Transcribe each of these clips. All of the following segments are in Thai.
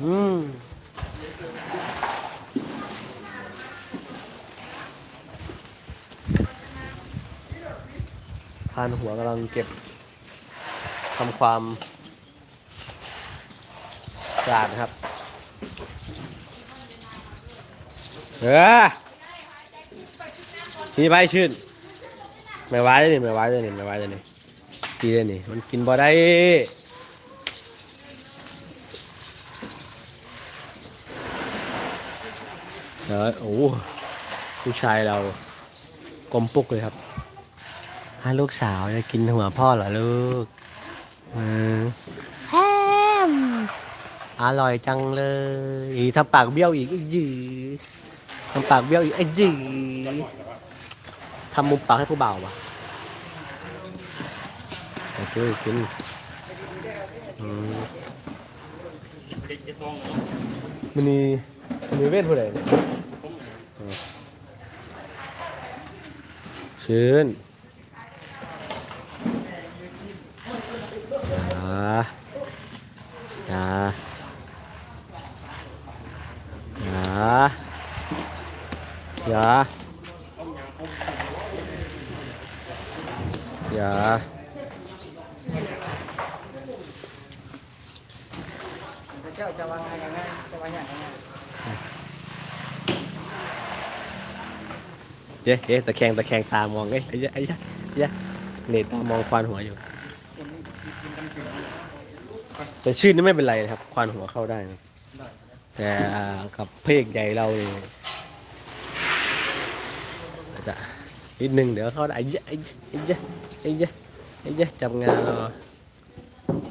อืมพานหัวกำลังเก็บทำความสะอาดนะครับ เออนี่ไปชื่นไม่ไหวเลยนี่ไม่ไหวเลยนี่ไม่ไหวเลยนี่กินเลยนี่ มันกินบ่ได้ ดี๋ยวโอ้โหผู้ชายเรากลมปุกเลยครับถ้าลูกสาวจะกินหัวพ่อเหรอลูกอืมแฮมอร่อยจังเลยอีทำปากเบี้ยวอีกอียือทำปากเบี้ยวอีกไอ้ยือทำมุมปากให้ผู้บ่าววะโอเคกินอืมมันนี่มันนี่เวทผู้ใดเนี่ย ชื้นอย่าอย่าอย่าอย่าอย่าเจ้าจะวางไงยังไงจะวางอย่างไร เย้เย้ตะแคงตะแคงตามองเอ้ไอ้ยะไอ้ยะไอ้ยะเนตามองควานหัวอยู่ แต่ชื่อนี่ไม่เป็นไรนะครับ ควานหัวเข้าได้นะแต่กับเพลงใหญ่เราเนี่ยอาจจะนิดนึงเดี๋ยวเข้าได้ไอ้ยะไอ้ยะไอ้ยะไอ้ยะไอ้จับงานเรา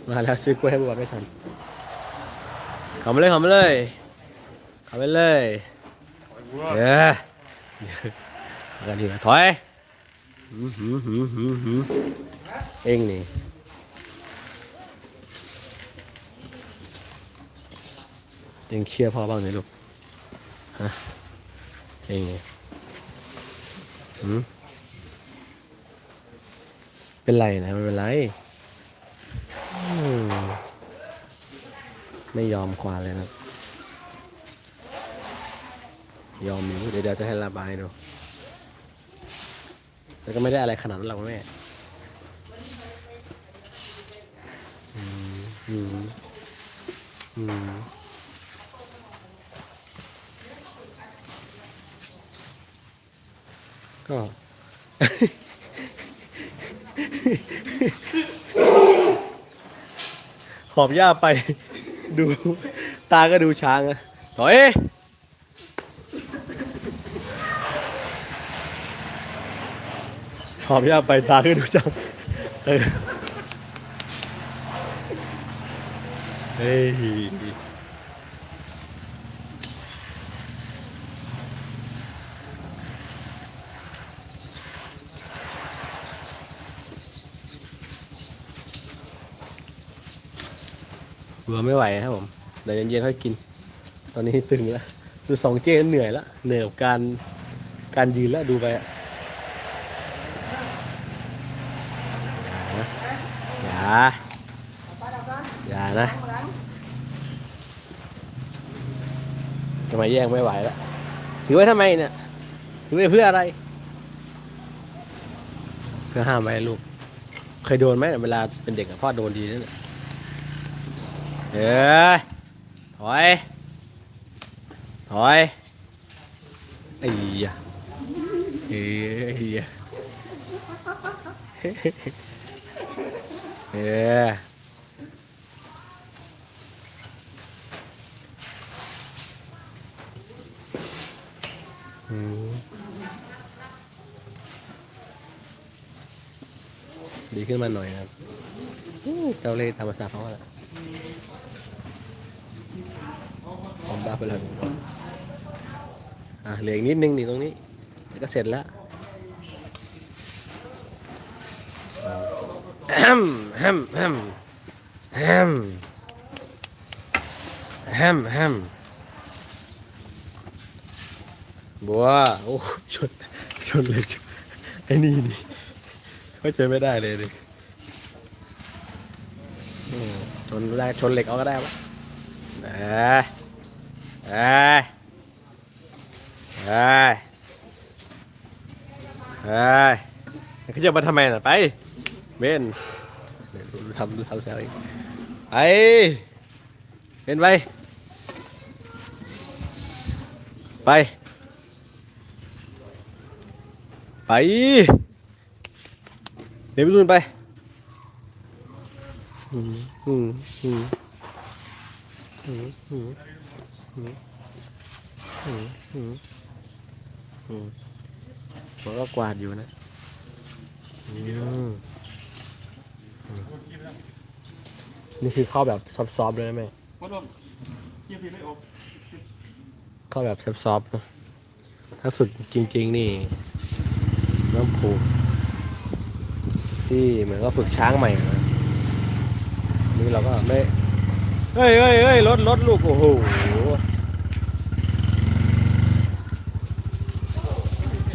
มาแล้วซื้อกล้วยให้บัวไม่ทันเข้ามาเลยข้ามาเลยเข้าไปเลยเด้ กันดีกว่าถอยเองนี่ยังเครียดพ่อบ้างไหมลูกฮะเองไงหืมเป็นไรนะไม่เป็นไรไม่ยอมควานเลยนะ ยอมอยู่เดี๋ยวจะให้ระบายดู แต่ก็ไม่ได้อะไรขนาดนั้นหรอกแม่อืมอืมอืมก็ หอบหญ้าไป ดู ตาก็ดูช้างอะถอย หอบหญ้าไปตาก็ดูช้างเออเฮ้ยเบื่อไม่ไหวครับผมเดี๋ยวเย็นๆค่อยกิน ตอนนี้ตึงแล้ว ดูสองเจ้เหนื่อยแล้วเหนื่อยกับการการยืนแล้วดูไปอะอย่าอย่านะทำไมแย่งไม่ไหวแล้วถือไว้ทำไมเนี่ยถือไว้เพื่ออะไร เพื่อห้ามไว้ลูก เคยโดนไหมเวลาเป็นเด็กอะพ่อโดนดีนั่นแหละเอ้ยถอยถอยไอ้ยะเอ้ยยะ เออดีขึ้นมาหน่อยนะครับเจ้าเล่ห์ตามภาษาเขาแหละผมบ้าไปแล้วอะเหลืออีกนิดนึงนี่ตรงนี้ก็เสร็จแล้ว แฮมแฮมแฮมแฮมแฮมแฮมบัวโอ้ชนชนเลยไอ้นี่นี่เข้าใจไม่ได้เลยดิชนแรกชนเหล็กเอาก็ได้ปะเอ้ยเอ้ยเอ้ยเอ้ยเขาจะมาทำไมน่ะไป เบนเดี๋ยวดูทำดูทำแซวอีกไปเบนไป ไป ไป เดี๋ยวไปดูนไปอืมอืมอืมอืมอืมอืมอืมอืมอืมมันก็กวาดอยู่นะอืมอืม นี่คือเข้าแบบซอฟๆเลยนะแม่มดลมเยี่ยมพี่ไม่โอเข้าแบบซอฟๆนะถ้าฝึกจริง ๆ นี่น้ำผูกที่เหมือนก็ฝึกช้างใหม่นะนี่เราก็ไม่เฮ้ยเฮ้ยเฮ้ยรถรถลูกโอ้โห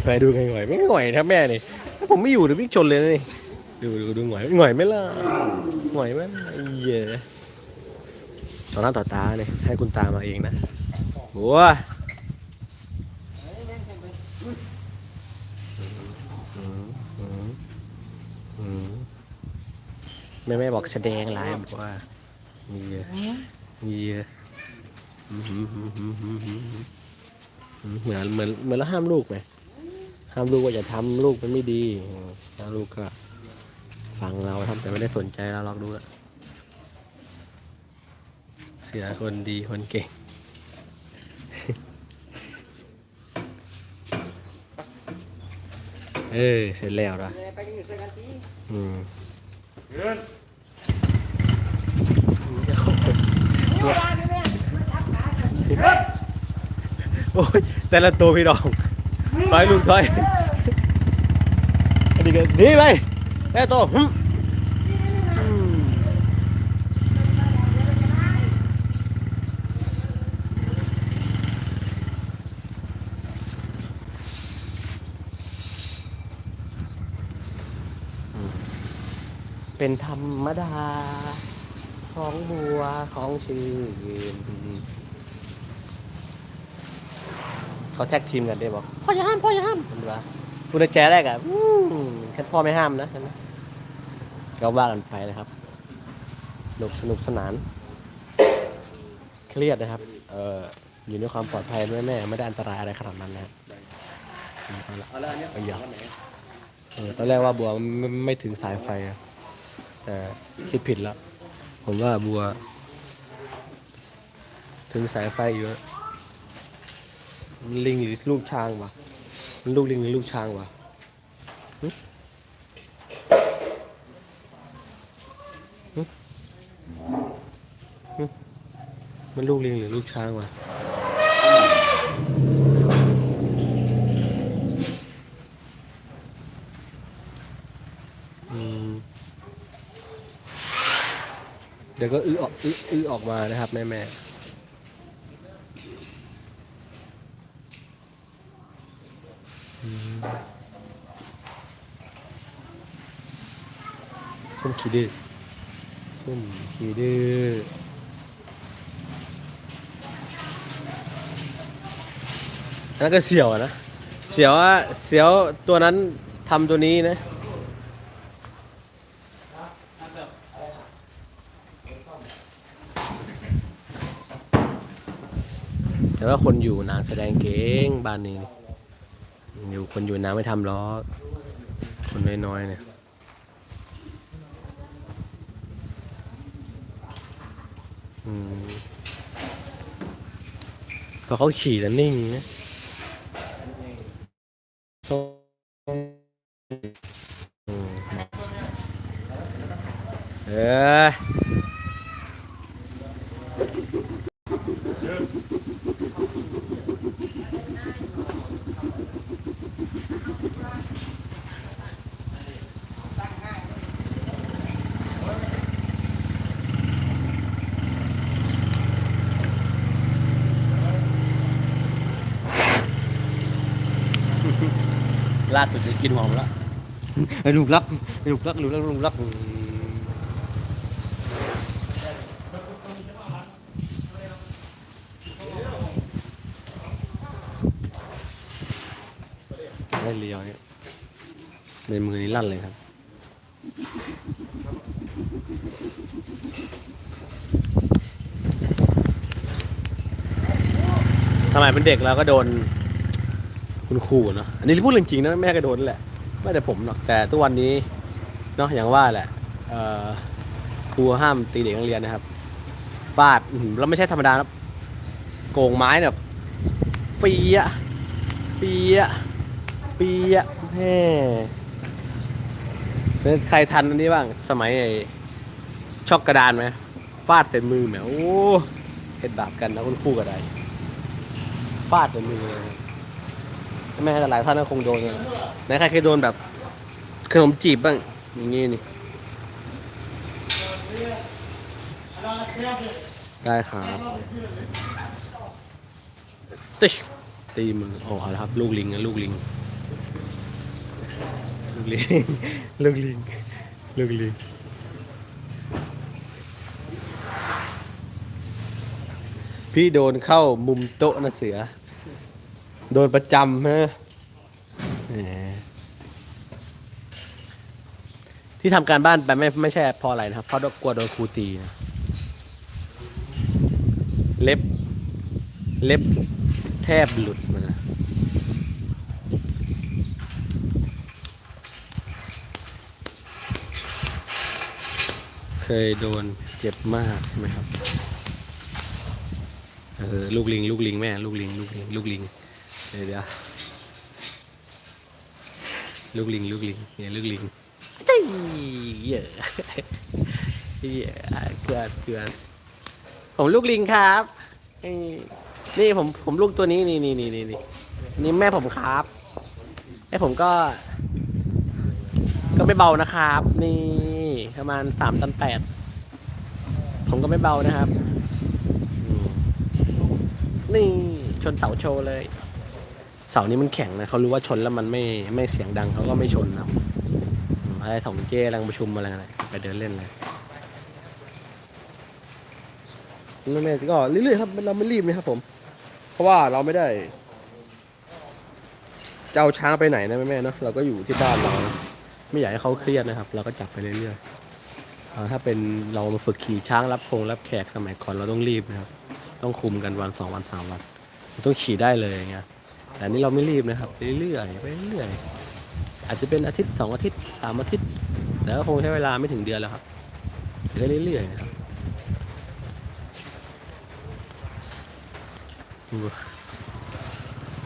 ไปดูไงหน่อยไม่หน่อยครับแม่นี่ถ้าผมไม่อยู่เดี๋ยววิ่งชนเลยนะนี่ ดูดูดูหน่อยหน่อยไหม่ล่ะหน่อยไหมไอ้เหี้ยต่อหน้าต่อตาเนี่ยให้คุณตามาเองนะบัวแม่แม่บอกแสดงไลน์บอกว่ามีเยอะมีเยอะเหมือนเหมือนเหมือนเราห้ามลูกไหมห้ามลูกว่าอย่าทำลูกมันไม่ดีถ้าลูกก็ ฟังเราทำแต่ไม่ได้สนใจเราลองดูละเสียคนดีคนเก่ง เออเสร็จแล้วละไปกันอยู่ด้วยกันทีอืมเดินโอ้ยแต่ละตัวพี่น้องถอยลูกถอยอันนี้ก็หนีไป แอ้ตัวหึอืมเป็นธรรมดา ของบัวของชื่นเขาแท็กทีมกันได้บอกพ่ออย่าห้ามพ่ออย่าห้ามมันว่าพูดในใจแรกอะอืมแค่พ่อไม่ห้ามนะใช่ไหม ก็ว่ากันไปนะครับสนุกสนุกสนาน เครียดนะครับ เอ่ออยู่ในความปลอดภัยแม่แม่ไม่ได้อันตรายอะไรขนาดนั้นนะครับเอาละเอาละเนี่ยเอาอย่างเออตอนแรกว่าบัวไม่ไม่ถึงสายไฟอะแต่คิดผิดแล้ว ผมว่าบัว ถึงสายไฟอยู่อะลิงหรือลูกช้างวะมันลูกลิงหรือลูกช้างวะหึหึหึ มันลูกลิงหรือลูกช้างวะเดี๋ยวก็อื้อออกอื้ออออกมานะครับแม่แม่อืมส้มขีดื้อ ส้มขี้ดื้อนนั้นก็เสียวนะ เสียวอะเสียวตัวนั้นทำตัวนี้นะแต่ว่าคนอยู่นางแสดงเก่งบ้านนี้ อยู่คนอยู่นางไม่ทำหรอคนน้อยๆเนี่ยอืม พอเขาขี่แล้วนิ่งนะ ล่าสุดกินหัวมแล้วไอ้ลูกรักไอ้ลูกรักลูกรักลูกรักได้เลียวเนี่ยในมือนี้ลั่นเลยครับสมัยเป็นเด็กเราก็โดน คุณครูเนาะอันนี้พูดเรื่องจริงนะแม่ก็โดนแหละไม่แต่ผมหรอกแต่ทุกวันนี้เนาะอย่างว่าแหละครูห้ามตีเด็กนักเรียนนะครับฟาดแล้วไม่ใช่ธรรมดานะโกงไม้แบบเปียะเปียะเปียะแม่เป็นใครทันอันนี้บ้าง สมัยช็อกกระดานไหมฟาดใส่มือแหมโอ้เห็ดบาปกันนะคุณครูก็ได้ฟาดใส่มือเลย แม่แต่หลายท่านก็คงโดนนะไหนใครเคยโดนแบบขนมจีบบ้างอย่างงี้นี่ได้ครับติชตีมือโอ้เอาละครับ ลูกลิงนะลูกลิง ลูกลิง ลูกลิง ลูกลิง พี่โดนเข้ามุมโต๊ะนะเสือ ดนประจำฮะที่ทำการบ้านไปไม่ไม่ใช่พราะอะไรนะครับ เพราะกลัวโดนครูตีนะเล็บ เล็บแทบหลุดมานะเคยโดนเจ็บมากใช่ไหมครับ เออ ลูกลิง ลูกลิงแม่ ลูกลิง ลูกลิง ลูกลิง เดี๋ยวเดี๋ยวลูกลิงลูกลิงเนี่ยลูกลิงตี้เยอะเหี้ยอะเกลือเกลือผมลูกลิงครับนี่ผมผมลูกตัวนี้นี่นี่นี่นี่นี่นี่แม่ผมครับไอผมก็ ก็ไม่เบานะครับ นี่ประมาณสามตันแปดผมก็ไม่เบานะครับนี่ชนเสาโชว์เลย เสานี้มันแข็งนะเขารู้ว่าชนแล้วมันไม่ไม่เสียงดังเขาก็ไม่ชนนะครับอืมอะไรสองเจ้กำลังประชุมอะไรอะไรไปเดินเล่นเลยไม่ไม่ก็เรื่อยๆครับเราไม่รีบนะครับผม เพราะว่าเราไม่ได้จะเอาช้างไปไหนนะแม่แม่ๆเนาะเราก็อยู่ที่บ้านเรานะไม่อยากให้เขาเครียดนะครับ เราก็จับไปเรื่อยๆอ่าถ้าเป็นเรามาฝึกขี่ช้างรับพงรับแขกสมัยก่อนเราต้องรีบนะครับ ต้องคุมกันวันสองวันสามวันเราต้องขี่ได้เลยอย่างเงี้ย แต่นี้เราไม่รีบนะครับเรื่อยๆไปเรื่อยๆอาจจะเป็นอาทิตย์สองอาทิตย์สามอาทิตย์ แต่ก็คงใช้เวลาไม่ถึงเดือนแล้วครับไปเรื่อยๆนะครับ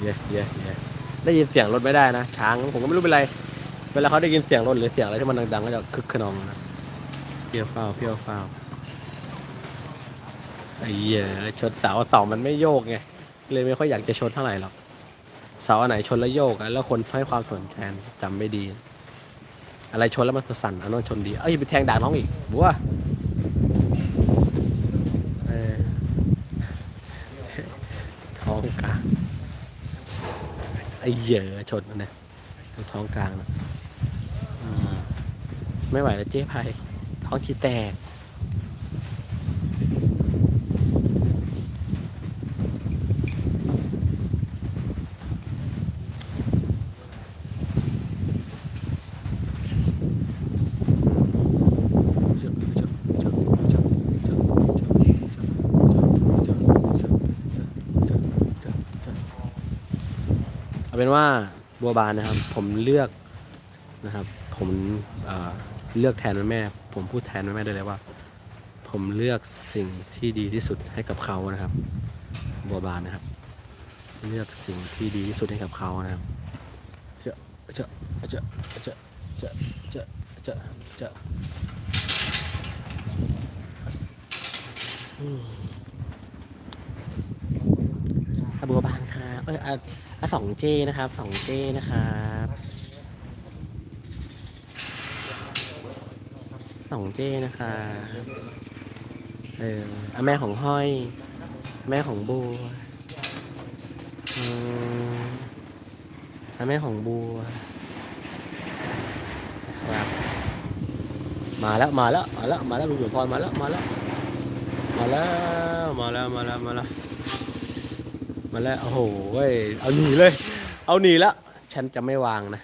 เย่เย่เย่ได้ยินเสียงรถไม่ได้นะช้างผมก็ไม่รู้เป็นไร เวลาเขาได้ยินเสียงรถหรือเสียงอะไรที่มันดังๆก็จะคึกขนองนะเฟี้ยวฟ้าวเฟี้ยวฟ้าวไอ้เหี้ยชนเสาเสามันไม่โยกไงเลยไม่ค่อยอยากจะชนเท่าไหร่หรอก เสาอันไหนชนแล้วโยกอะแล้วคนให้ความสนใจจำไม่ดี อะไรชนแล้วมันสั่นอันนั้นชนดี เอ้ยไปแทงด่างน้องอีกบัวเออท้องกลางไอ้เหยื่อชนมันเนี่ยท้องกลางนะไม่ไหวแล้วเจ๊ไพท้องขี้แตก เป็นว่าบัวบานนะครับ ผมเลือกนะครับ ผมเเลือกแทนแม่ ผมพูดแทนแม่ได้เลยว่า ผมเลือกสิ่งที่ดีที่สุดให้กับเขานะครับ บัวบานนะครับ เลือกสิ่งที่ดีที่สุดให้กับเขานะครับเจะเจะจะจะจะจะจะจะบัวบานครับ เอยอะอะสองเจนะครับสองเจนะครับสองเจนะครับเอออะแม่ของห้อย แม่ของบัวอืมอะแม่ของบัวครับมาแล้วมาแล้วมาแล้วมาแล้วลุงสมพรมาแล้วมาแล้วมาแล้วมาแล้วมาแล้วมาแล้ว มาแล้วโอ้โหเว้ยเอาหนีเลย เอาหนีแล้วฉันจะไม่วางนะ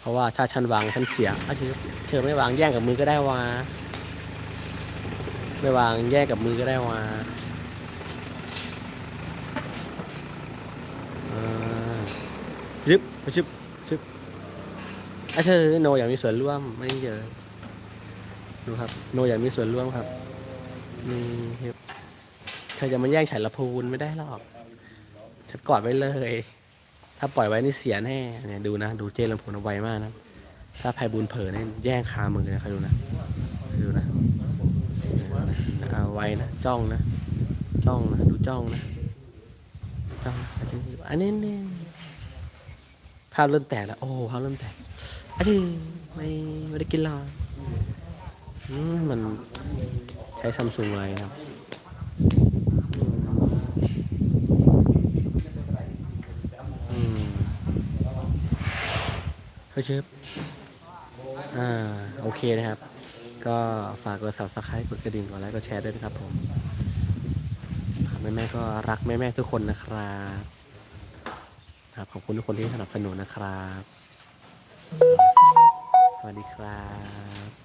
เพราะว่าถ้าฉันวางฉันเสียอะเธอไม่วางแย่งกับมือก็ได้วะไม่วางแย่งกับมือก็ได้วะอ่ายึบชึบชึบอะเธอโนอยากมีส่วนร่วมไม่เยอะดูครับ โนอยากมีส่วนร่วมครับนี่ครับเธอจะมาแย่งฉันละพูนไม่ได้หรอก ฉันกอดไว้เลย ถ้าปล่อยไว้นี่เสียแน่เนี่ยดูนะ ดูเจลำพูนเอาไวมากนะ ถ้าภัยบุญเผลอเนี่ยแย่งคามือนะคอยดูนะดูนะเอาไว้นะจ้องนะ จ้องนะ ดูจ้องนะจ้องอันนี้นี่ภาพเริ่มแตกแล้ว โอ้ภาพเริ่มแตกอันนี้ไม่ไม่ได้กินหรอกอืมมันใช้ซัมซุงอะไรครับ เฮ้ยเชฟอ่า โอเคนะครับ ก็ฝากกด subscribe กดกระดิ่งกดไลค์กดแชร์ด้วยนะครับผมแม่แม่ก็รักแม่แม่ทุกคนนะครับครับขอบคุณทุกคนที่สนับสนุนนะครับ สวัสดีครับ